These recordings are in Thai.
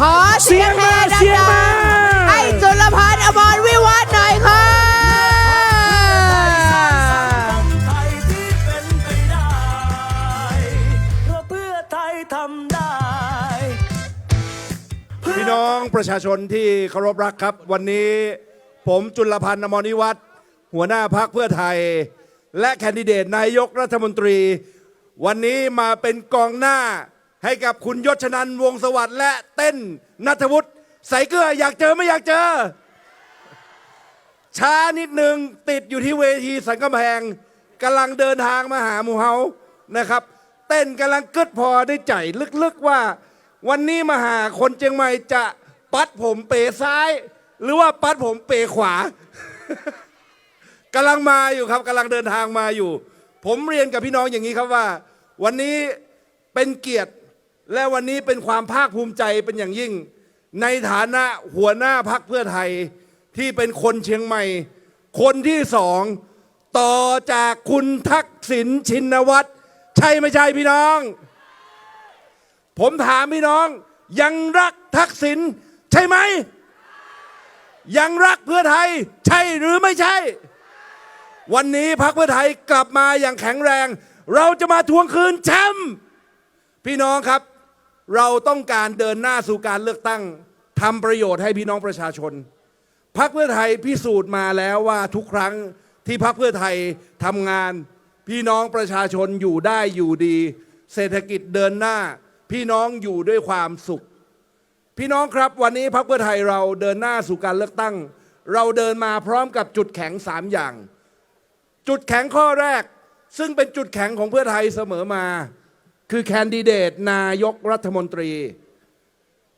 ขอเสียงแห่ดัเสียงมางๆให้จุลพันธ์อมรวิวัฒน์หน่อยค่ะไทยที่เป็นไปได้เพราะเพื่อไทยทำได้พี่น้องประชาชนที่เคารพรักครับ วันนี้ผมจุลพันธ์อมรนิวัฒน์หัวหน้าพักเพื่อไทย และแคนดิเดตนายกรัฐมนตรี วันนี้มาเป็นกองหน้า ให้กับคุณยศชนันวงสวัสดิ์และเต้นนัทวุฒิใส่เกลืออยากเจอไม่อยากเจอ ช้านิดหนึ่งติดอยู่ที่เวทีสันกำแพงกำลังเดินทางมาหาหมูเฮานะครับ เต้นกำลังกึดพอได้ใจลึกๆว่า วันนี้มาหาคนเชียงใหม่จะปัดผมเป๋ซ้าย หรือว่าปัดผมเป๋ขวากำลังมาอยู่ครับกำลังเดินทางมาอยู่ ผมเรียนกับพี่น้องอย่างนี้ครับว่า วันนี้เป็นเกียรติ และวันนี้เป็นความภาคภูมิใจเป็นอย่างยิ่ง ในฐานะหัวหน้าพักเพื่อไทยที่เป็นคนเชียงใหม่ คนที่สองต่อจากคุณทักษิณชินวัตรใช่ไม่ใช่พี่น้อง ผมถามพี่น้อง ยังรักทักษิณใช่ไหม ยังรักเพื่อไทย ใช่หรือไม่ใช่ วันนี้พรรคเพื่อไทยกลับมาอย่างแข็งแรง เราจะมาทวงคืนแชมป์พี่น้องครับ เราต้องการเดินหน้าสู่การเลือกตั้งทำประโยชน์ให้พี่น้องประชาชนพรรคเพื่อไทยพิสูจน์มาแล้วว่าทุกครั้งที่พรรคเพื่อไทยทำงาน พี่น้องประชาชนอยู่ได้อยู่ดี เศรษฐกิจเดินหน้า พี่น้องอยู่ด้วยความสุข พี่น้องครับวันนี้พรรคเพื่อไทยเราเดินหน้าสู่การเลือกตั้ง เราเดินมาพร้อมกับจุดแข็งสามอย่าง จุดแข็งข้อแรก ซึ่งเป็นจุดแข็งของเพื่อไทยเสมอมา คือแคนดิเดตนายกรัฐมนตรี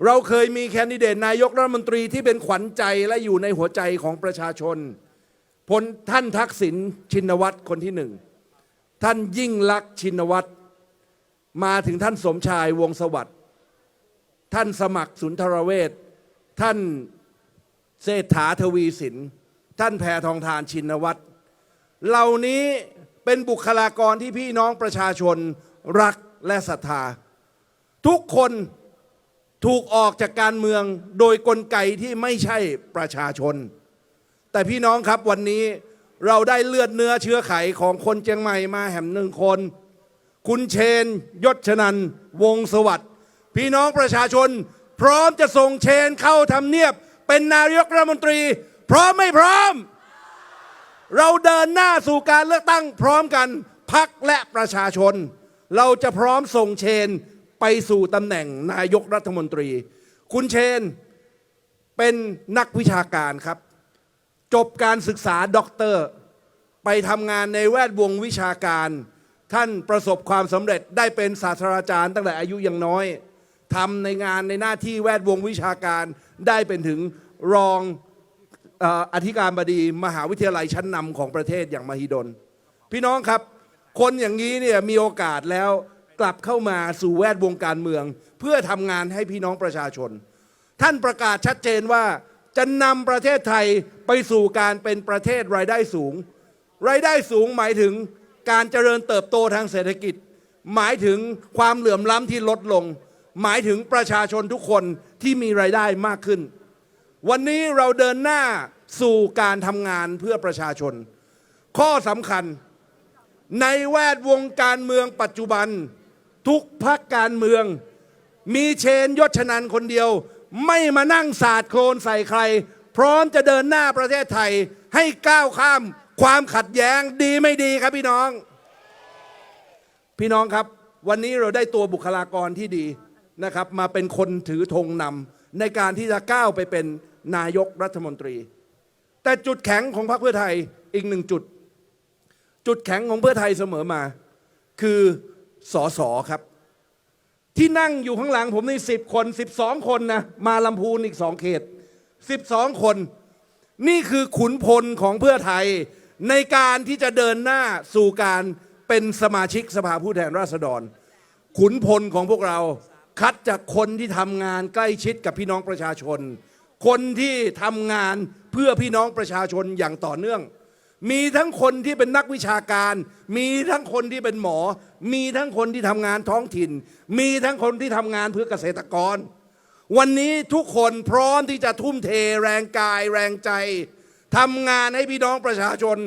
เราเคยมีแคนดิเดตนายกรัฐมนตรีที่เป็นขวัญใจและอยู่ในหัวใจของประชาชนพลท่านทักษิณชินวัตรคนที่หนึ่ง ท่านยิ่งลักษณ์ชินวัตรมาถึงท่านสมชายวงสวัสดิ์ท่านสมัครสุนทรเวชท่านเศรษฐาทวีสิน ท่านแพทองทานชินวัตรเหล่านี้เป็นบุคลากรที่พี่น้องประชาชนรัก และศรัทธา ทุกคนถูกออกจากการเมืองโดยกลไกที่ไม่ใช่ประชาชน แต่พี่น้องครับวันนี้เราได้เลือดเนื้อเชื้อไขของคนเชียงใหม่มาแห่มหนึ่งคน คุณเชน ยศชนัน วงศสวัสดิ์พี่น้องประชาชน พร้อมจะส่งเชนเข้าทำเนียบ เป็นนายกรัฐมนตรี พร้อมไม่พร้อม เราเดินหน้าสู่การเลือกตั้งพร้อมกันพักและประชาชน เราจะพร้อมส่งเชนไปสู่ตำแหน่งนายกรัฐมนตรี คุณเชนเป็นนักวิชาการครับ จบการศึกษาด็อกเตอร์ ไปทำงานในแวดวงวิชาการ ท่านประสบความสำเร็จได้เป็นศาสตราจารย์ตั้งแต่อายุยังน้อยทำในงานในหน้าที่แวดวงวิชาการได้เป็นถึงรองอธิการบดีมหาวิทยาลัยชั้นนำของประเทศอย่างมหิดล พี่น้องครับ คนอย่างนี้เนี่ยมีโอกาสแล้วกลับเข้ามาสู่แวดวงการเมือง เพื่อทำงานให้พี่น้องประชาชน ท่านประกาศชัดเจนว่าจะนำประเทศไทยไปสู่การเป็นประเทศรายได้สูง รายได้สูงหมายถึงการเจริญเติบโตทางเศรษฐกิจ หมายถึงความเหลื่อมล้ำที่ลดลง หมายถึงประชาชนทุกคนที่มีรายได้มากขึ้น วันนี้เราเดินหน้าสู่การทำงานเพื่อประชาชน ข้อสำคัญ ในแวดวงการเมืองปัจจุบัน ทุกพักการเมือง มีเชนยศชนันคนเดียว ไม่มานั่งสาดโคลนใส่ใคร พร้อมจะเดินหน้าประเทศไทย ให้ก้าวข้ามความขัดแย้งดีไม่ดีครับพี่น้อง พี่น้องครับ วันนี้เราได้ตัวบุคลากรที่ดีนะครับ มาเป็นคนถือธงนำในการที่จะก้าวไปเป็นนายกรัฐมนตรี แต่จุดแข็งของพรรคเพื่อไทยอีกหนึ่งจุด จุดแข็งของเพื่อไทยเสมอมา คือสอสอครับ ที่นั่งอยู่ข้างหลังผมนี่สิบคนสิบสองคนนะมาลำพูนอีกสองเขตสิบสองคน นี่คือขุนพลของเพื่อไทย ในการที่จะเดินหน้าสู่การเป็นสมาชิกสภาผู้แทนราษฎร ขุนพลของพวกเราคัดจากคนที่ทำงานใกล้ชิดกับพี่น้องประชาชน คนที่ทำงานเพื่อพี่น้องประชาชนอย่างต่อเนื่อง มีทั้งคนที่เป็นนักวิชาการ มีทั้งคนที่เป็นหมอ มีทั้งคนที่ทำงานท้องถิ่น มีทั้งคนที่ทำงานเพื่อเกษตรกร วันนี้ทุกคนพร้อมที่จะทุ่มเทแรงกายแรงใจทำงานให้พี่น้องประชาชน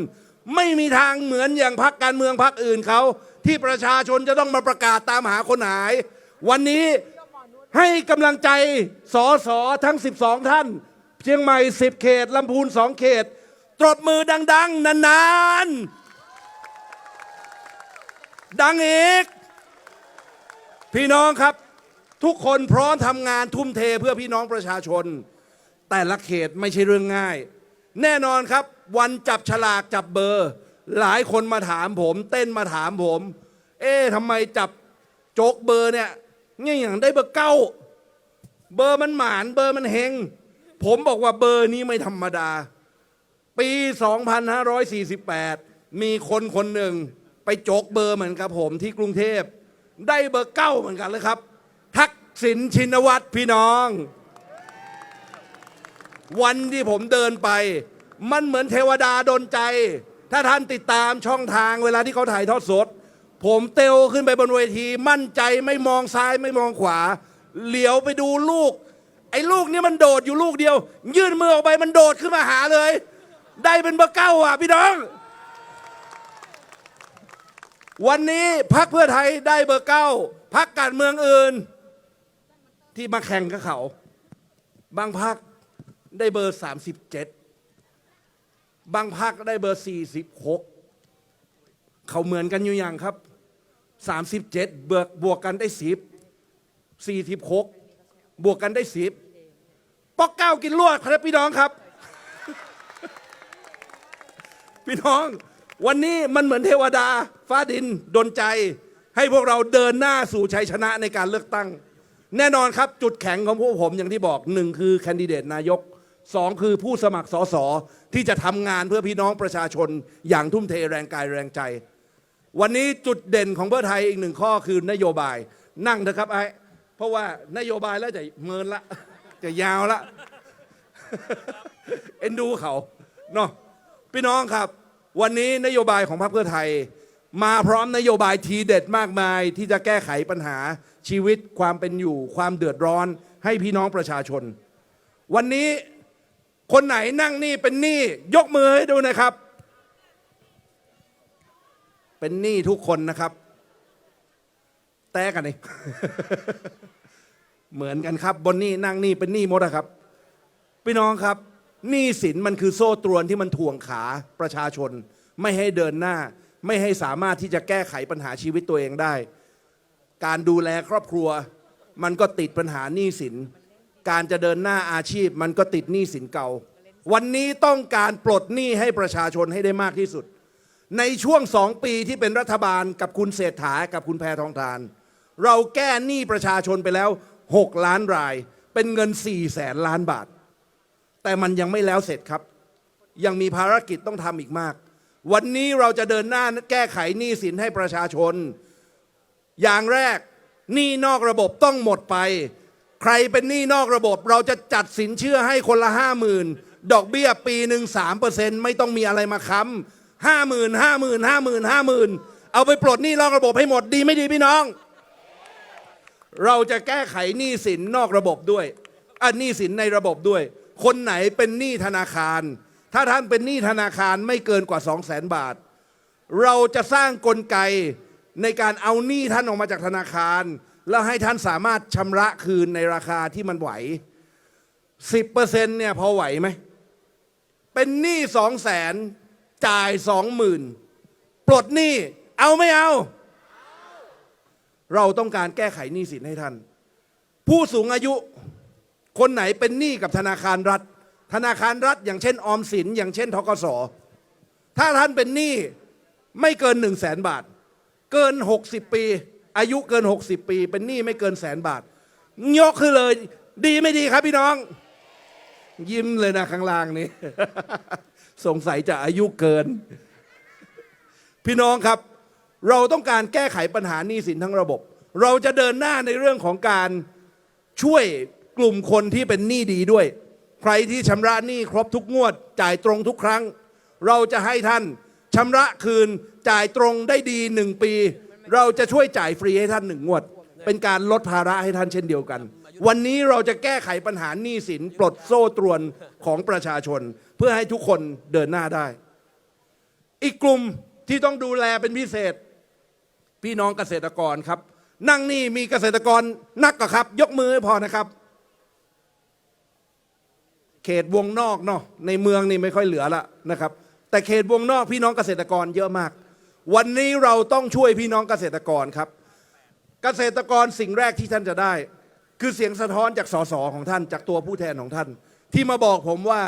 ไม่มีทางเหมือนอย่างพักการเมืองพักอื่นเขา ที่ประชาชนจะต้องมาประกาศตามหาคนหาย วันนี้ให้กำลังใจสอสอทั้ง 12 ท่าน เชียงใหม่ 10 เขตลำพูน 2 เขต ตรบมือดัง ๆ นานๆ ดังอีก พี่น้องครับ ทุกคนพร้อมทำงานทุ่มเทเพื่อพี่น้องประชาชน แต่ละเขตไม่ใช่เรื่องง่าย แน่นอนครับ วันจับฉลากจับเบอร์ หลายคนมาถามผม เต้นมาถามผม เอ๊ะทำไมจับโจกเบอร์เนี่ยเนี่ยอย่างได้เบอร์เก้าเบอร์มันหมานเบอร์มันเฮงผมบอกว่าเบอร์นี้ไม่ธรรมดา ปี 2548 มีคนคนหนึ่งไปโจกเบอร์เหมือนกับผมที่กรุงเทพ ได้เบอร์เก้าเหมือนกันเลยครับ ทักษิณชินวัตรพี่น้อง วันที่ผมเดินไป มันเหมือนเทวดาดนใจ ถ้าท่านติดตามช่องทางเวลาที่เขาถ่ายทอดสด ผมเตลขึ้นไปบนเวทีมั่นใจไม่มองซ้ายไม่มองขวา เหลียวไปดูลูก ไอ้ลูกนี้มันโดดอยู่ลูกเดียว ยื่นมือออกไปมันโดดขึ้นมาหาเลย ได้เป็นเบอร์เก้าอะพี่น้อง วันนี้พักเพื่อไทยได้เบอร์เก้าพักการเมืองอื่น ที่มาแข่งกับเขา บางพักได้เบอร์37บเจ็ดบางพักได้เบอร์46เขาเหมือนกันอยู่อย่างครับ37บเจ็ดบวกบวกกันได้10 46บหกบวกกันได้10ปอกเก้ากินลวดครับพี่น้องครับ พี่น้อง วันนี้มันเหมือนเทวดา ฟ้าดินดนใจ ให้พวกเราเดินหน้าสู่ชัยชนะในการเลือกตั้ง แน่นอนครับจุดแข็งของพวกผมอย่างที่บอกหนึ่งคือแคนดิเดตนายกสองคือผู้สมัครสสที่จะทำงานเพื่อพี่น้องประชาชน อย่างทุ่มเทแรงกายแรงใจ วันนี้จุดเด่นของเพื่อไทยอีกหนึ่งข้อคือนโยบาย นั่งเถอะครับไอ้เพราะว่านโยบายแล้วจะเมินละ จะยาวละ เอ็นดูเขาเนาะ พี่น้องครับ วันนี้นโยบายของพรรคเพื่อไทย มาพร้อมนโยบายทีเด็ดมากมาย ที่จะแก้ไขปัญหาชีวิตความเป็นอยู่ ความเดือดร้อนให้พี่น้องประชาชน วันนี้คนไหนนั่งนี่เป็นหนี้ยกมือให้ดูนะครับ เป็นหนี้ทุกคนนะครับ แตกกันนี่เหมือนกันครับบนนี้นั่งนี้เป็นหนี้หมดนะครับ พี่น้องครับ หนี้สินมันคือโซ่ตรวนที่มันถ่วงขาประชาชน ไม่ให้เดินหน้า ไม่ให้สามารถที่จะแก้ไขปัญหาชีวิตตัวเองได้ การดูแลครอบครัว มันก็ติดปัญหาหนี้สิน การจะเดินหน้าอาชีพ มันก็ติดหนี้สินเก่า วันนี้ต้องการปลดหนี้ให้ประชาชนให้ได้มากที่สุด ในช่วงสองปีที่เป็นรัฐบาลกับคุณเศรษฐากับคุณแพทองทาน เราแก้หนี้ประชาชนไปแล้ว 6 ล้านราย เป็นเงิน4แสนล้านบาท แต่มันยังไม่แล้วเสร็จครับ ยังมีภารกิจต้องทำอีกมาก วันนี้เราจะเดินหน้าแก้ไขหนี้สินให้ประชาชน อย่างแรกหนี้นอกระบบต้องหมดไป ใครเป็นหนี้นอกระบบ เราจะจัดสินเชื่อให้คนละห้าหมื่นดอกเบี้ยปีหนึ่งสามเปอร์เซ็นต์ไม่ต้องมีอะไรมาค้ำห้าหมื่นห้าหมื่นห้าหมื่นห้าหมื่นเอาไปปลดหนี้นอกระบบให้หมดดีไม่ดีพี่น้อง เราจะแก้ไขหนี้สินนอกระบบด้วยอะหนี้สินในระบบด้วย คนไหนเป็นหนี้ธนาคาร ถ้าท่านเป็นหนี้ธนาคารไม่เกินกว่า 2 0 0แสนบาท เราจะสร้างกลไกในการเอาหนี้ท่านออกมาจากธนาคาร แล้วให้ท่านสามารถชำระคืนในราคาที่มันไหว 10%เนี่ยพอไหวไหม เป็นหนี้สองแสนจ่ายสองหมื่นปลดหนี้ เอาไม่เอา เราต้องการแก้ไขหนี้สินให้ท่าน ผู้สูงอายุ คนไหนเป็นหนี้กับธนาคารรัฐ ธนาคารรัฐ อย่างเช่นออมสิน อย่างเช่นทกสถ้าท่านเป็นหนี้ไม่เกินหนึ่งแสนบาท เกิน 60 ปี อายุเกิน 60 ปี เป็นหนี้ไม่เกินแสนบาท ยกขึ้นเลย ดีไม่ดีครับพี่น้อง ยิ้มเลยนะข้างล่างนี้ สงสัยจะอายุเกิน พี่น้องครับ เราต้องการแก้ไขปัญหาหนี้สินทั้งระบบ เราจะเดินหน้าในเรื่องของการช่วย กลุ่มคนที่เป็นหนี้ดีด้วย ใครที่ชำระหนี้ครบทุกงวด จ่ายตรงทุกครั้ง เราจะให้ท่านชำระคืนจ่ายตรงได้ดีหนึ่งปี เราจะช่วยจ่ายฟรีให้ท่านหนึ่งงวด เป็นการลดภาระให้ท่านเช่นเดียวกัน วันนี้เราจะแก้ไขปัญหาหนี้สินปลดโซ่ตรวนของประชาชน เพื่อให้ทุกคนเดินหน้าได้ อีกกลุ่มที่ต้องดูแลเป็นพิเศษ พี่น้องเกษตรกรครับ นั่งนี่มีเกษตรกรนักกะครับ ยกมือให้พอนะครับ เขตวงนอกเนาะในเมืองนี่ไม่ค่อยเหลือละนะครับ แต่เขตวงนอกพี่น้องเกษตรกรเยอะมาก วันนี้เราต้องช่วยพี่น้องเกษตรกรครับ เกษตรกรสิ่งแรกที่ท่านจะได้ คือเสียงสะท้อนจากสสของท่านจากตัวผู้แทนของท่าน ที่มาบอกผมว่า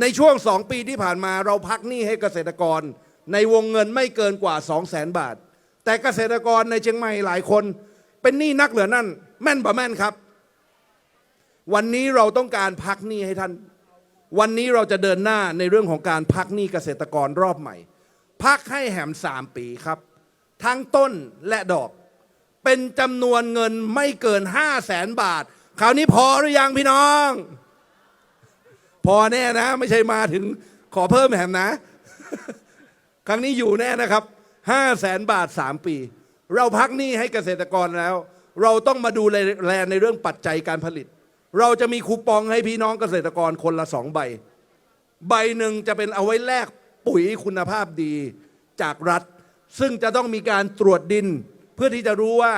ในช่วงสองปีที่ผ่านมาเราพักหนี้ให้เกษตรกร ในวงเงินไม่เกินกว่า 2 0 0แสนบาท แต่เกษตรกรในเชียงใหม่หลายคน เป็นหนี้นักเหลือนั่น แม่นบ่แม่นครับ วันนี้เราต้องการพักหนี้ให้ท่าน วันนี้เราจะเดินหน้าในเรื่องของการพักหนี้เกษตรกรรอบใหม่ พักให้แหมสามปีครับ ทั้งต้นและดอก เป็นจำนวนเงินไม่เกินห้าแสนบาท คราวนี้พอหรือยังพี่น้อง พอแน่นะ ไม่ใช่มาถึงขอเพิ่มแหมนะ ครั้งนี้อยู่แน่นะครับห้าแสนบาทสามปี เราพักหนี้ให้เกษตรกรแล้ว เราต้องมาดูแลในเรื่องปัจจัยการผลิต เราจะมีคูปองให้พี่น้องเกษตรกรคนละสองใบ ใบหนึ่งจะเป็นเอาไว้แลกปุ๋ยคุณภาพดีจากรัฐ ซึ่งจะต้องมีการตรวจดิน เพื่อที่จะรู้ว่า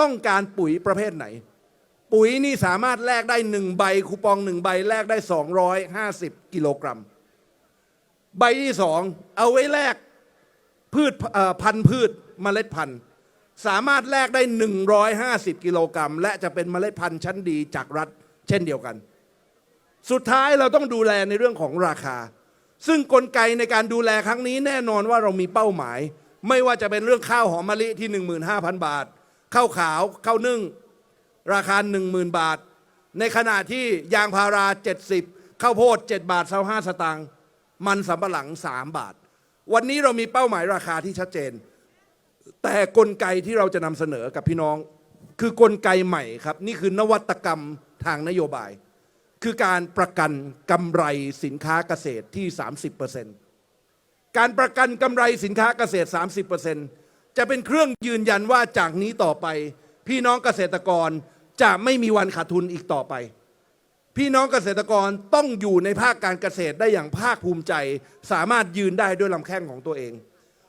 ต้องการปุ๋ยประเภทไหน ปุ๋ยนี่สามารถแลกได้หนึ่งใบคูปองหนึ่งใบแลกได้ 250 กิโลกรัม ใบที่สองเอาไว้แลกพืชพันธุ์พืชเมล็ดพันธุ์สามารถแลกได้ 150 กิโลกรัม และจะเป็นเมล็ดพันธุ์ชั้นดีจากรัฐ เช่นเดียวกัน สุดท้ายเราต้องดูแลในเรื่องของราคา ซึ่งกลไกในการดูแลครั้งนี้แน่นอนว่าเรามีเป้าหมาย ไม่ว่าจะเป็นเรื่องข้าวหอมมะลิที่ 15,000 บาทข้าวขาวข้าวนึ่ง ราคา 10,000 บาท ในขณะที่ยางพารา 70ข้าวโพด 7 บาท25สตางค์มันสำปะหลัง 3 บาท วันนี้เรามีเป้าหมายราคาที่ชัดเจน แต่กลไกที่เราจะนำเสนอกับพี่น้อง คือกลไกใหม่ครับ นี่คือนวัตกรรม ทางนโยบาย คือการประกันกำไรสินค้าเกษตรที่ 30%การประกันกำไรสินค้าเกษตร 30%จะเป็นเครื่องยืนยันว่าจากนี้ต่อไป พี่น้องเกษตรกรจะไม่มีวันขาดทุนอีกต่อไป พี่น้องเกษตรกรต้องอยู่ในภาคการเกษตรได้อย่างภาคภูมิใจ สามารถยืนได้ด้วยลำแข้งของตัวเอง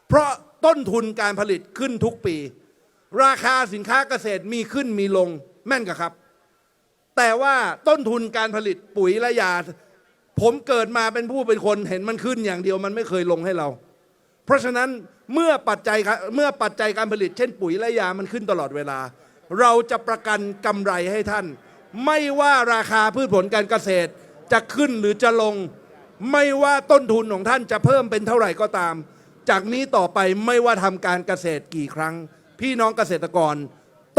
เพราะต้นทุนการผลิตขึ้นทุกปี ราคาสินค้าเกษตรมีขึ้นมีลงแม่นกับครับ แต่ว่าต้นทุนการผลิตปุ๋ยและยา ผมเกิดมาเป็นผู้เป็นคนเห็นมันขึ้นอย่างเดียวมันไม่เคยลงให้เรา เพราะฉะนั้นเมื่อปัจจัยเมื่อปัจจัยการผลิต เช่นปุ๋ยและยามันขึ้นตลอดเวลา เราจะประกันกำไรให้ท่าน ไม่ว่าราคาพืชผลการเกษตรจะขึ้นหรือจะลง ไม่ว่าต้นทุนของท่านจะเพิ่มเป็นเท่าไหร่ก็ตาม จากนี้ต่อไปไม่ว่าทำการเกษตรกี่ครั้ง พี่น้องเกษตรกร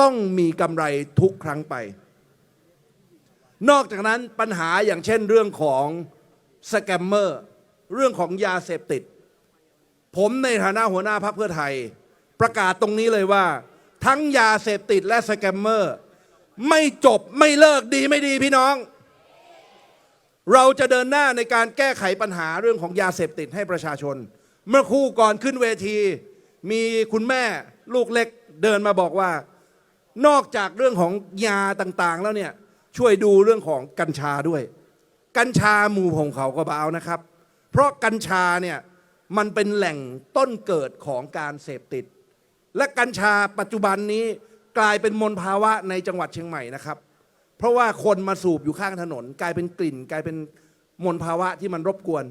ต้องมีกำไรทุกครั้งไป นอกจากนั้นปัญหาอย่างเช่นเรื่องของสแกมเมอร์เรื่องของยาเสพติด ผมในฐานะหัวหน้าพรรคเพื่อไทย ประกาศตรงนี้เลยว่า ทั้งยาเสพติดและสแกมเมอร์ ไม่จบไม่เลิกดีไม่ดีพี่น้อง เราจะเดินหน้าในการแก้ไขปัญหาเรื่องของยาเสพติดให้ประชาชน เมื่อคู่ก่อนขึ้นเวที มีคุณแม่ลูกเล็กเดินมาบอกว่า นอกจากเรื่องของยาต่างๆแล้วเนี่ย ช่วยดูเรื่องของกัญชาด้วย กัญชาหมู่ของเขาก็เบานะครับ เพราะกัญชาเนี่ยมันเป็นแหล่งต้นเกิดของการเสพติด และกัญชาปัจจุบันนี้กลายเป็นมลภาวะในจังหวัดเชียงใหม่นะครับ เพราะว่าคนมาสูบอยู่ข้างถนน กลายเป็นกลิ่น กลายเป็นมลภาวะที่มันรบกวน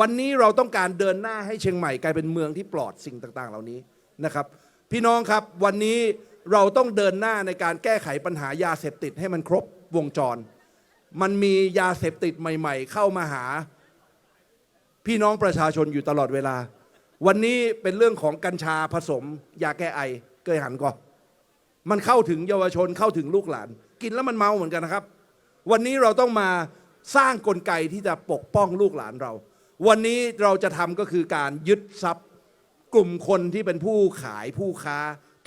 วันนี้เราต้องการเดินหน้าให้เชียงใหม่ กลายเป็นเมืองที่ปลอดสิ่งต่าง ๆ เหล่านี้นะครับ พี่น้องครับวันนี้เราต้องเดินหน้าในการแก้ไขปัญหายาเสพติดให้มันครบ วงจร มันมียาเสพติดใหม่ ๆ เข้ามาหา พี่น้องประชาชนอยู่ตลอดเวลา วันนี้เป็นเรื่องของกัญชาผสม ยาแก้ไอเกยหันก่อนมันเข้าถึงเยาวชนเข้าถึงลูกหลาน กินแล้วมันเมาเหมือนกันนะครับ วันนี้เราต้องมาสร้างกลไกที่จะปกป้องลูกหลานเรา วันนี้เราจะทำก็คือการยึดทรัพย์ กลุ่มคนที่เป็นผู้ขายผู้ค้า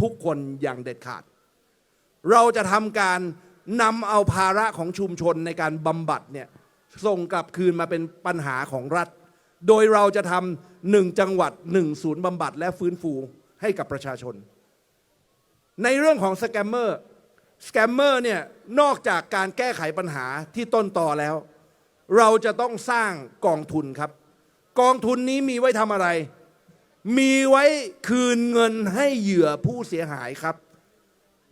ทุกคนอย่างเด็ดขาด เราจะทำการ นำเอาภาระของชุมชนในการบำบัดเนี่ยส่งกลับคืนมาเป็นปัญหาของรัฐ โดยเราจะทำหนึ่งจังหวัดหนึ่งศูนย์บำบัดและฟื้นฟูให้กับประชาชน ในเรื่องของสแกมเมอร์สแกมเมอร์เนี่ยนอกจากการแก้ไขปัญหาที่ต้นต่อแล้ว เราจะต้องสร้างกองทุนครับ กองทุนนี้มีไว้ทำอะไร มีไว้คืนเงินให้เหยื่อผู้เสียหายครับ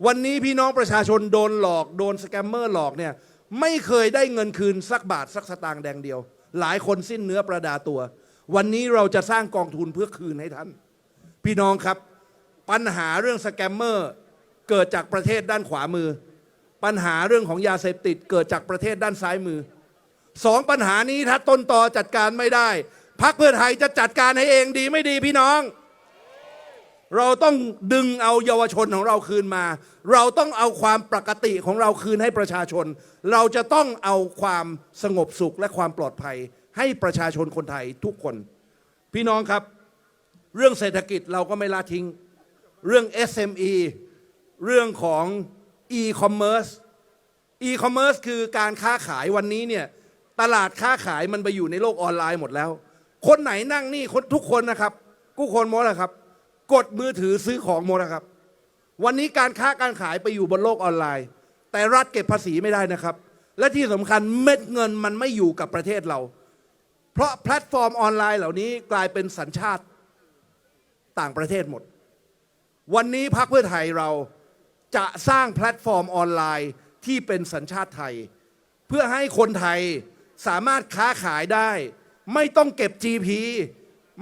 วันนี้พี่น้องประชาชนโดนหลอกโดนสแกมเมอร์หลอกเนี่ยไม่เคยได้เงินคืนสักบาทสักสตางค์แดงเดียว หลายคนสิ้นเนื้อประดาตัว วันนี้เราจะสร้างกองทุนเพื่อคืนให้ท่าน พี่น้องครับ ปัญหาเรื่องสแกมเมอร์เกิดจากประเทศด้านขวามือ ปัญหาเรื่องของยาเสพติด เกิดจากประเทศด้านซ้ายมือสองปัญหานี้ถ้าต้นต่อจัดการไม่ได้พักเพื่อไทยจะจัดการให้เองดีไม่ดีพี่น้อง เราต้องดึงเอาเยาวชนของเราคืนมา เราต้องเอาความปกติของเราคืนให้ประชาชน เราจะต้องเอาความสงบสุขและความปลอดภัย ให้ประชาชนคนไทยทุกคน พี่น้องครับ เรื่องเศรษฐกิจเราก็ไม่ละทิ้ง เรื่อง SME เรื่องของ e-commerce e-commerce คือการค้าขายวันนี้เนี่ยตลาดค้าขายมันไปอยู่ในโลกออนไลน์หมดแล้ว คนไหนนั่งนี่คนทุกคนนะครับกู้คนหมดนะครับ กดมือถือซื้อของหมดนะครับ วันนี้การค้าการขายไปอยู่บนโลกออนไลน์ แต่รัฐเก็บภาษีไม่ได้นะครับ และที่สำคัญเม็ดเงินมันไม่อยู่กับประเทศเรา เพราะแพลตฟอร์มออนไลน์เหล่านี้กลายเป็นสัญชาติต่างประเทศหมด วันนี้พรรคเพื่อไทยเราจะสร้างแพลตฟอร์มออนไลน์ที่เป็นสัญชาติไทย เพื่อให้คนไทยสามารถค้าขายได้ ไม่ต้องเก็บ GP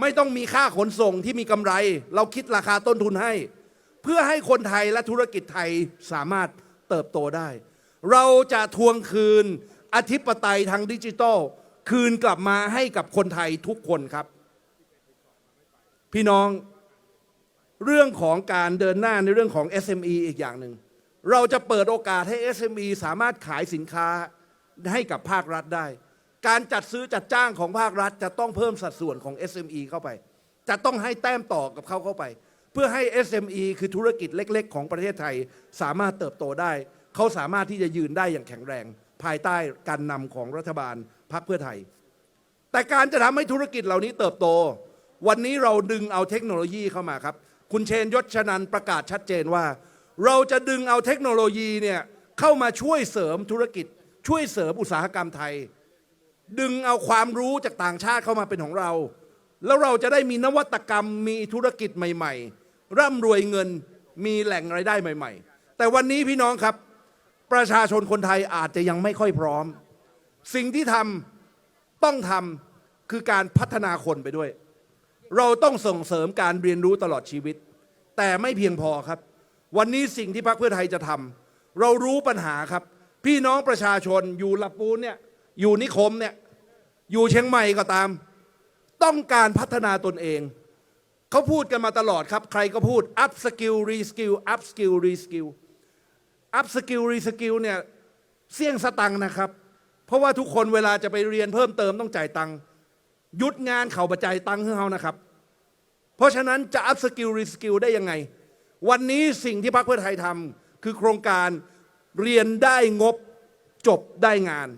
ไม่ต้องมีค่าขนส่งที่มีกำไร เราคิดราคาต้นทุนให้ เพื่อให้คนไทยและธุรกิจไทยสามารถเติบโตได้ เราจะทวงคืนอธิปไตยทางดิจิทัล คืนกลับมาให้กับคนไทยทุกคนครับ พี่น้องเรื่องของการเดินหน้าในเรื่องของ SME อีกอย่างหนึ่ง เราจะเปิดโอกาสให้ SME สามารถขายสินค้าให้กับภาครัฐได้ การจัดซื้อจัดจ้างของภาครัฐ จะต้องเพิ่มสัดส่วนของ SME เข้าไป จะต้องให้แต้มต่อกับเขาเข้าไป เพื่อให้ SME คือธุรกิจเล็ก ๆ ของประเทศไทยสามารถเติบโตได้ เขาสามารถที่จะยืนได้อย่างแข็งแรง ภายใต้การนำของรัฐบาลพรรคเพื่อไทย แต่การจะทำให้ธุรกิจเหล่านี้เติบโต วันนี้เราดึงเอาเทคโนโลยีเข้ามาครับ คุณเชนยศชนันประกาศชัดเจนว่า เราจะดึงเอาเทคโนโลยีเนี่ยเข้ามาช่วยเสริมธุรกิจ ช่วยเสริมอุตสาหกรรมไทย ดึงเอาความรู้จากต่างชาติเข้ามาเป็นของเรา แล้วเราจะได้มีนวัตกรรมมีธุรกิจใหม่ ๆ ร่ำรวยเงินมีแหล่งรายได้ใหม่ ๆ แต่วันนี้พี่น้องครับ ประชาชนคนไทยอาจจะยังไม่ค่อยพร้อม สิ่งที่ทำต้องทำคือการพัฒนาคนไปด้วย เราต้องส่งเสริมการเรียนรู้ตลอดชีวิต แต่ไม่เพียงพอครับ วันนี้สิ่งที่พรรคเพื่อไทยจะทำเรารู้ปัญหาครับ พี่น้องประชาชนอยู่ลำปูนเนี่ย อยู่นิคมเนี่ยอยู่เชียงใหม่ก็ตาม ต้องการพัฒนาตนเอง เขาพูดกันมาตลอดครับ ใครก็พูด up skill re skill up skill re skill up skill re skill เนี่ยเสี่ยงสตังค์นะครับ เพราะว่าทุกคนเวลาจะไปเรียนเพิ่มเติมต้องจ่ายตังค์หยุดงานเขาประจายตังค์ให้เขานะครับ เพราะฉะนั้นจะ up skill re skill ได้ยังไง วันนี้สิ่งที่พรรคเพื่อไทยทำคือโครงการเรียนได้งบจบได้งาน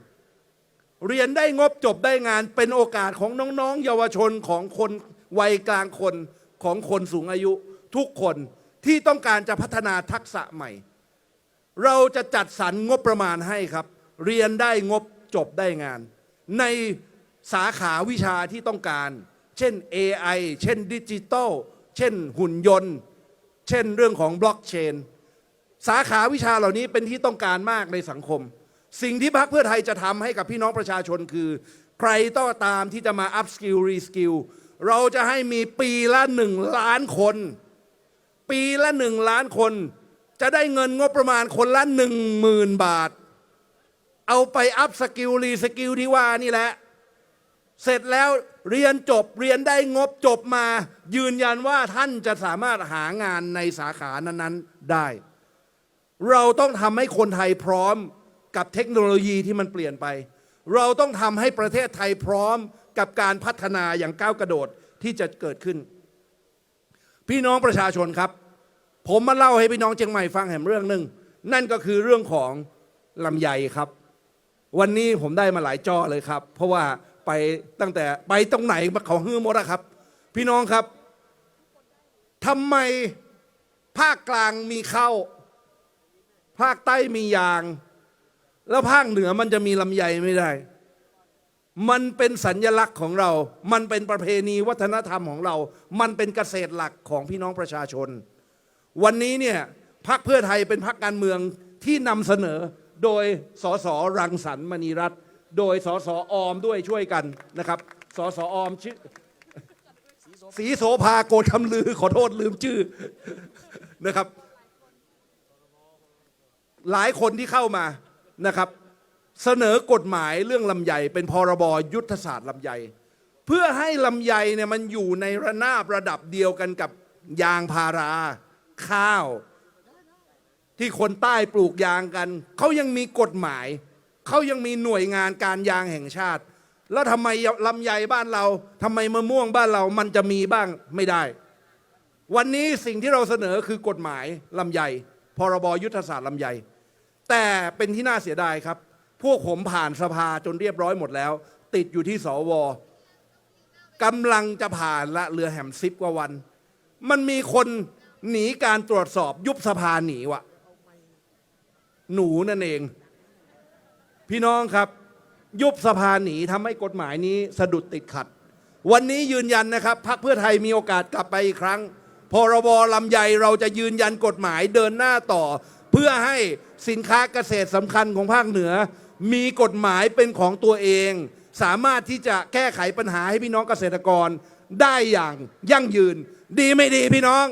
เรียนได้งบจบได้งานเป็นโอกาสของน้องๆ เยาวชนของคนวัยกลางคนของคนสูงอายุ ทุกคนที่ต้องการจะพัฒนาทักษะใหม่ เราจะจัดสรรงบประมาณให้ครับ เรียนได้งบจบได้งาน ในสาขาวิชาที่ต้องการ เช่น AI เช่นดิจิตอลเช่นหุ่นยนต์ เช่นเรื่องของบล็อกเชนสาขาวิชาเหล่านี้เป็นที่ต้องการมากในสังคม สิ่งที่พรรคเพื่อไทยจะทำให้กับพี่น้องประชาชนคือ ใครต้องตามที่จะมา up skill re skill เราจะให้มีปีละหนึ่งล้านคน ปีละหนึ่งล้านคน จะได้เงินงบประมาณคนละหนึ่งหมื่นบาท เอาไปอัพสกิลรีสกิลที่ว่านี่แหละ เสร็จแล้วเรียนจบเรียนได้งบจบมา ยืนยันว่าท่านจะสามารถหางานในสาขานั้น ๆ ได้ เราต้องทำให้คนไทยพร้อม กับเทคโนโลยีที่มันเปลี่ยนไป เราต้องทำให้ประเทศไทยพร้อมกับการพัฒนาอย่างก้าวกระโดดที่จะเกิดขึ้น พี่น้องประชาชนครับ ผมมาเล่าให้พี่น้องเชียงใหม่ฟังแห่งเรื่องหนึ่งนั่นก็คือเรื่องของลำไยครับ วันนี้ผมได้มาหลายจอเลยครับ เพราะว่าไปตั้งแต่ไปตรงไหนเขาฮือหมดอะครับ พี่น้องครับทำไมภาคกลางมีข้าวภาคใต้มียาง แล้วภาคเหนือมันจะมีลำไยไม่ได้ มันเป็นสัญญลักษณ์ของเรา มันเป็นประเพณีวัฒนธรรมของเรา มันเป็นเกษตรหลักของพี่น้องประชาชน วันนี้เนี่ยพรรคเพื่อไทยเป็นพรรคการเมืองที่นำเสนอโดยสสรังสรรค์มณีรัตน์โดยสสออมด้วยช่วยกันนะครับสสออมชื่อสีโสภาโกฏคำลือขอโทษลืมชื่อนะครับ หลายคนที่เข้ามา นะครับเสนอกฎหมายเรื่องลำไยเป็นพรบยุทธศาสตร์ลำไย เพื่อให้ลำไยเนี่ยมันอยู่ในระนาบระดับเดียวกันกับยางพารา ข้าว ที่คนใต้ปลูกยางกัน เขายังมีกฎหมาย เขายังมีหน่วยงานการยางแห่งชาติ แล้วทำไมลำไยบ้านเราทำไมมะม่วงบ้านเรามันจะมีบ้างไม่ได้ วันนี้สิ่งที่เราเสนอคือกฎหมายลำไยพรบยุทธศาสตร์ลำไย แต่เป็นที่น่าเสียดายครับ พวกผมผ่านสภาจนเรียบร้อยหมดแล้ว ติดอยู่ที่สวกำลังจะผ่านละเรือแหมซิบกว่าวัน มันมีคนหนีการตรวจสอบยุบสภาหนีวะหนูนั่นเอง พี่น้องครับ ยุบสภาหนีทำให้กฎหมายนี้สะดุดติดขัด วันนี้ยืนยันนะครับพรรคเพื่อไทยมีโอกาสกลับไปอีกครั้งพรบลำไยเราจะยืนยันกฎหมายเดินหน้าต่อ พื่อให้สินค้าเกษตรสำคัญของภาคเหนือ มีกฎหมายเป็นของตัวเอง สามารถที่จะแก้ไขปัญหาให้พี่น้องเกษตรกรได้อย่างยั่งยืน ดีไม่ดีพี่น้อง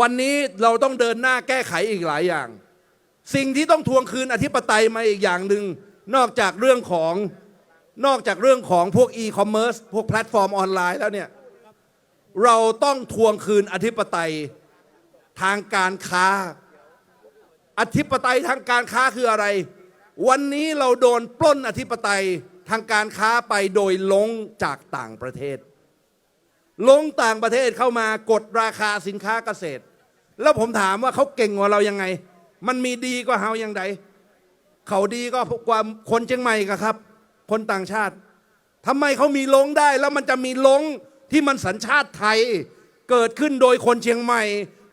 วันนี้เราต้องเดินหน้าแก้ไขอีกหลายอย่าง สิ่งที่ต้องทวงคืนอธิปไตยมาอีกอย่างหนึ่งนอกจากเรื่องของนอกจากเรื่องของพวกอีคอมเมิร์ซพวกแพลตฟอร์มออนไลน์แล้วเนี่ยเราต้องทวงคืนอธิปไตย ทางการค้า อธิปไตยทางการค้าคืออะไร วันนี้เราโดนปล้นอธิปไตยทางการค้าไปโดยลงจากต่างประเทศ ลงต่างประเทศเข้ามากดราคาสินค้าเกษตร แล้วผมถามว่าเขาเก่งกว่าเรายังไง มันมีดีกว่าเฮายังไงเขาดีก็กว่าคนเชียงใหม่กะครับ คนต่างชาติทำไมเขามีลงได้แล้วมันจะมีลงที่มันสัญชาติไทย เกิดขึ้นโดยคนเชียงใหม่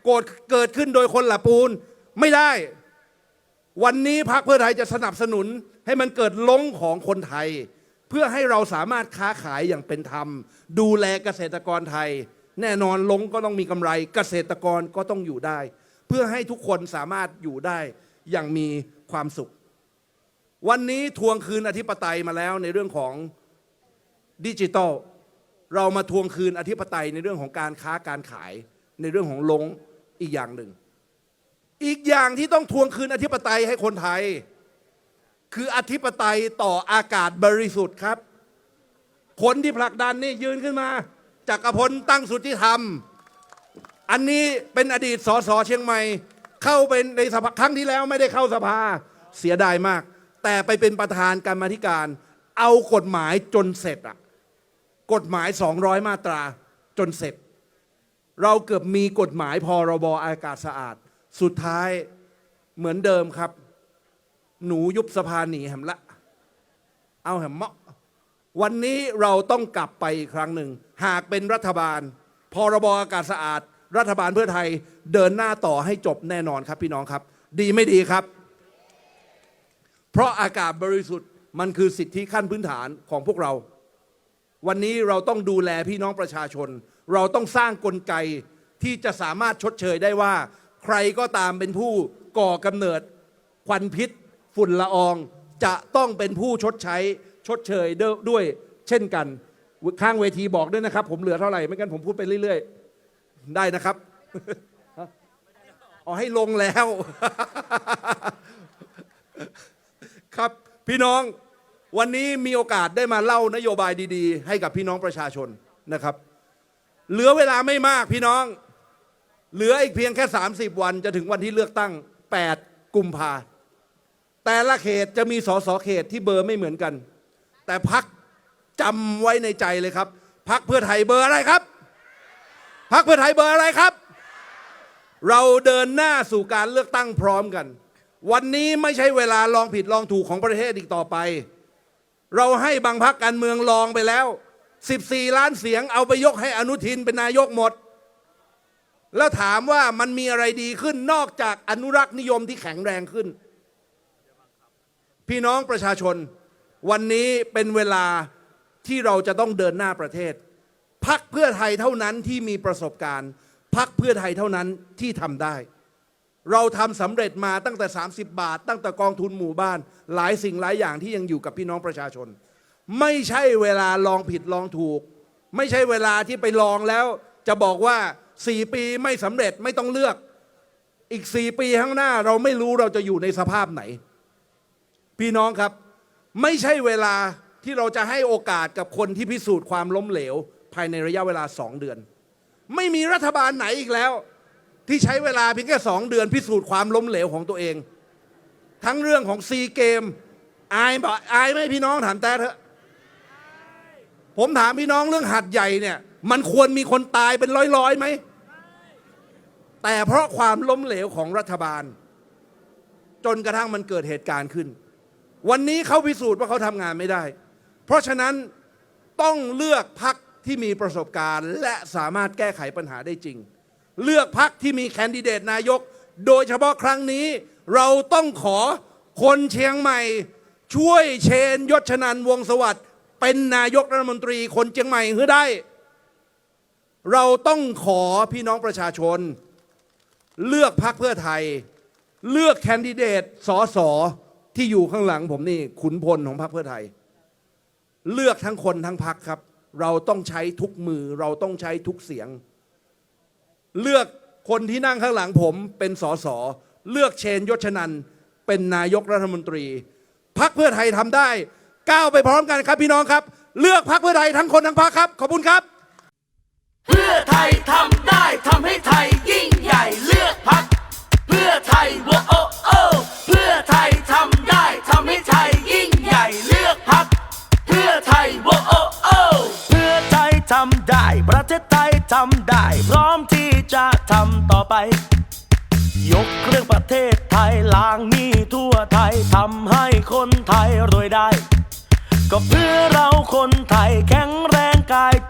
โกดเกิดขึ้นโดยคนละปูนไม่ได้ วันนี้พรรคเพื่อไทยจะสนับสนุนให้มันเกิดลงของคนไทย เพื่อให้เราสามารถค้าขายอย่างเป็นธรรม ดูแลเกษตรกรไทย แน่นอนลงก็ต้องมีกำไร เกษตรกรก็ต้องอยู่ได้ เพื่อให้ทุกคนสามารถอยู่ได้อย่างมีความสุข วันนี้ทวงคืนอธิปไตยมาแล้วในเรื่องของดิจิทัลเรามาทวงคืนอธิปไตยในเรื่องของการค้าการขายในเรื่องของลง อีกอย่างหนึ่ง อีกอย่างที่ต้องทวงคืนอธิปไตยให้คนไทย คืออธิปไตยต่ออากาศบริสุทธิ์ครับ คนที่ผลักดันนี่ยืนขึ้นมาจักรพลตั้งสุทธิธรรม อันนี้เป็นอดีตสสเชียงใหม่ เข้าเป็นในสภาครั้งที่แล้วไม่ได้เข้าสภาเสียดายมาก แต่ไปเป็นประธานกรรมาธิการ เอากฎหมายจนเสร็จอะกฎหมาย 200 มาตราจนเสร็จ เราเกือบมีกฎหมายพรบอากาศสะอาด สุดท้ายเหมือนเดิมครับ หนูยุบสภาหนีแหมละ เอาแหมเมาะวันนี้เราต้องกลับไปอีกครั้งหนึ่ง หากเป็นรัฐบาล พรบอากาศสะอาด รัฐบาลเพื่อไทยเดินหน้าต่อให้จบแน่นอนครับพี่น้องครับ ดีไม่ดีครับ เพราะอากาศบริสุทธิ์มันคือสิทธิขั้นพื้นฐานของพวกเรา วันนี้เราต้องดูแลพี่น้องประชาชน เราต้องสร้างกลไกที่จะสามารถชดเชยได้ว่า ใครก็ตามเป็นผู้ก่อกำเนิด ควันพิษ ฝุ่นละออง จะต้องเป็นผู้ชดใช้ชดเชยด้วย เช่นกัน ข้างเวทีบอกด้วยนะครับ ผมเหลือเท่าไหร่ ไม่งั้นผมพูดไปเรื่อยๆ ได้นะครับเอ๋อให้ลงแล้ว ครับพี่น้องวันนี้มีโอกาสได้มาเล่านโยบายดี ๆ ให้กับพี่น้องประชาชนนะครับ เหลือเวลาไม่มากพี่น้อง เหลืออีกเพียงแค่ 30 วันจะถึงวันที่เลือกตั้ง 8 กุมภาแต่ละเขตจะมีสสเขตที่เบอร์ไม่เหมือนกัน แต่พักจำไว้ในใจเลยครับ พักเพื่อไทยเบอร์อะไรครับ พักเพื่อไทยเบอร์อะไรครับ เราเดินหน้าสู่การเลือกตั้งพร้อมกัน วันนี้ไม่ใช่เวลาลองผิดลองถูกของประเทศอีกต่อไป เราให้บางพักการเมืองลองไปแล้ว 14 ล้านเสียงเอาไปยกให้อนุทินเป็นนายกหมด แล้วถามว่ามันมีอะไรดีขึ้นนอกจากอนุรักษ์นิยมที่แข็งแรงขึ้น พี่น้องประชาชน วันนี้เป็นเวลาที่เราจะต้องเดินหน้าประเทศ พักเพื่อไทยเท่านั้นที่มีประสบการณ์พักเพื่อไทยเท่านั้นที่ทำได้ เราทำสำเร็จมาตั้งแต่ 30 บาท ตั้งแต่กองทุนหมู่บ้าน หลายสิ่งหลายอย่างที่ยังอยู่กับพี่น้องประชาชน ไม่ใช่เวลาลองผิดลองถูก ไม่ใช่เวลาที่ไปลองแล้ว จะบอกว่า4ปีไม่สำเร็จไม่ต้องเลือก อีก4ปีข้างหน้าเราไม่รู้เราจะอยู่ในสภาพไหน พี่น้องครับ ไม่ใช่เวลาที่เราจะให้โอกาสกับคนที่พิสูจน์ความล้มเหลว ภายในระยะเวลาสองเดือน ไม่มีรัฐบาลไหนอีกแล้ว ที่ใช้เวลาเพียงแค่สองเดือนพิสูจน์ความล้มเหลวของตัวเอง ทั้งเรื่องของซีเกมอายบอกอายไหมพี่น้องถามแต่เถอะ ผมถามพี่น้องเรื่องหัดใหญ่เนี่ย มันควรมีคนตายเป็นร้อยๆไหม แต่เพราะความล้มเหลวของรัฐบาล จนกระทั่งมันเกิดเหตุการณ์ขึ้น วันนี้เขาพิสูจน์ว่าเขาทำงานไม่ได้ เพราะฉะนั้นต้องเลือกพักที่มีประสบการณ์ และสามารถแก้ไขปัญหาได้จริง เลือกพักที่มีแคนดิเดตนายก โดยเฉพาะครั้งนี้ เราต้องขอคนเชียงใหม่ ช่วยเชนยศชนันวงสวัสดิ์ เป็นนายกรัฐมนตรีคนเชียงใหม่ให้ได้ เราต้องขอพี่น้องประชาชน เลือกพักเพื่อไทย เลือกแคนดิเดตสอสอที่อยู่ข้างหลังผมนี่ขุนพลของพรรคเพื่อไทย เลือกทั้งคนทั้งพักครับ เราต้องใช้ทุกมือเราต้องใช้ทุกเสียง เลือกคนที่นั่งข้างหลังผมเป็นสอสอเลือกเชนยศชนันเป็นนายกรัฐมนตรีพักเพื่อไทยทำได้ ก้าวไปพร้อมกันครับพี่น้องครับ เลือกพักเพื่อไทยทั้งคนทั้งพักครับ ขอบคุณครับ เพื่อไทยทำได้ทำให้ไทยยิ่งใหญ่เลือกพักเพื่อไทยโวโอโอเพื่อไทยทำได้ทำให้ไทยยิ่งใหญ่เลือกพักเพื่อไทยโวโอโอเพื่อไทยทำได้ ประเทศไทยทำได้ พร้อมที่จะทำต่อไป ยกเครื่องประเทศไทยล้างหนี้ทั่วไทยทำให้คนไทยรวยได้ ก็เพื่อเราคนไทยแข็งแรงกาย